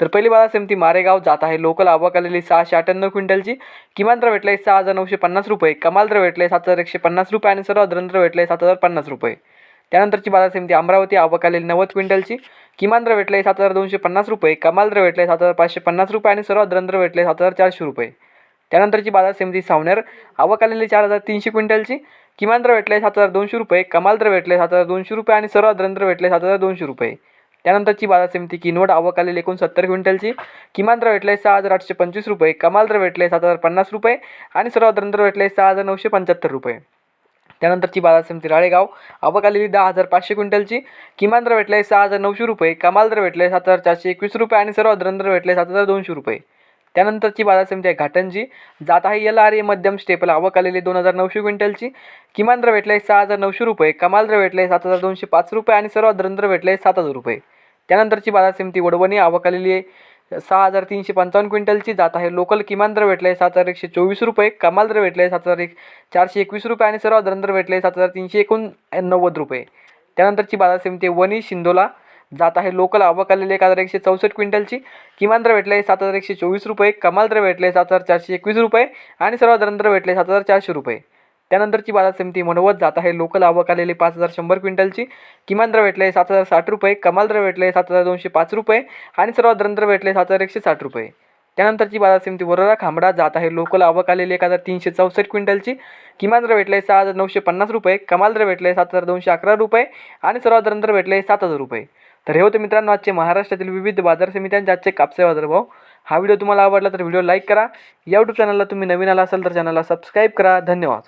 तर पहिली बाजार समिती मारेगाव जात आहे. लोकल आवक आलेली सहाशे अठ्ठ्याण्णव क्विंटलची. किमान दर भेटला आहे सहा हजार नऊशे पन्नास रुपये. कमाल दर भेटले सात हजार एकशे पन्नास रुपये आणि सर्व दर भेटले सात हजार पन्नास रुपये. त्यानंतरची बाजार समिती अमरावती आवक आलेली नव्वद क्विंटलची. किमान दर आहे सात हजार दोनशे पन्नास रुपये. कमाल दर भेटले सात हजार पाचशे पन्नास रुपये आणि सर्व दर भेटले सात हजार चारशे रुपये. त्यानंतरची बाजार समिती सावनेर. आवक आलेली चार हजार तीनशे क्विंटलची. किमान दर भेटले सात हजार दोनशे रुपये. कमाल दर भेटले सात हजार दोनशे रुपये आणि सर्व दर भेटले सात हजार दोनशे रुपये. त्यानंतरची बाजार समिती किनवट आवक आलेली एकोणसत्तर क्विंटलची. किमान दर भेटले सहा हजार आठशे पंचवीस रुपये. कमाल दर भेटले सात हजार पन्नास रुपये. आणि सर्व दर भेटले सहा हजार नऊशे पंच्याहत्तर रुपये. त्यानंतरची बाजार समिती राळेगाव आवक आलेली दहा हजार पाचशे क्विंटलची. किमान दर भेटले सहा हजार नऊशे रुपये. कमाल दर भेटले सात हजार चारशे एकवीस रुपये. आणि सर्व दर भेटले सात हजार दोनशे रुपये. त्यानंतरची बाजार समिती आहे घाटंजी. जात आहे एल आर ए मध्यम स्टेपल आवक आलेली दोन हजार नऊशे क्विंटलची. किमान दर भेटले सहा हजार नऊशे रुपये. कमाल दर भेटले सात हजार दोनशे पाच रुपये. आणि सर्व दर भेटले सात हजार रुपये. त्यानंतरची बाजार समिती वडवणी आवक आलेली आहे. सहा हजार तीनशे पंचावन्न क्विंटलची जात आहे. लोकल किमान दर भेटले सात हजार एकशे चोवीस रुपये. कमाल दर भेटले सात हजार एक चारशे एकवीस रुपये आणि सर्व दर भेटले सात हजार तीनशे एकोणनव्वद रुपये. त्यानंतरची बाजार समिती वणी शिंदोला. जात आहे लोकल आवक आलेली एक हजार एकशे चौसष्ट क्विंटलची. किमान दर भेटले सात हजार एकशे चोवीस रुपये. कमाल दर भेटले सात हजार चारशे एकवीस रुपये आणि सर्व दर भेटले सात हजार चारशे रुपये. त्यानंतरची बाजार समिती मनवत जात आहे. लोकल आवक आलेली पाच हजार शंभर क्विंटलची. किमान दर भेटले सात हजार साठ रुपये. कमाल दर भेटले सात हजार दोनशे पाच रुपये. आणि सर्वात दर भेटले सात हजार एकशे साठ रुपये. त्यानंतरची बाजार समिती वरोरा खांबडा जात आहे. लोकल आवक आलेली एक हजार तीनशे चौसष्ट क्विंटलची. किमान दर भेटले सहा हजार नऊशे पन्नास रुपये. कमाल दर भेटले सात हजार दोनशे अकरा रुपये. आणि सर्वात दर भेटले सात हजार रुपये. तर हे होते मित्रांनो आजचे महाराष्ट्रातील विविध बाजार समित्यांचे आजचे कापसे बाजारभाव हा व्हिडिओ तुम्हाला आवडला तर व्हिडिओ लाईक करा. या यूट्यूब चॅनलला तुम्ही नवीन आला असाल तर चॅनलला सबस्क्राईब करा. धन्यवाद.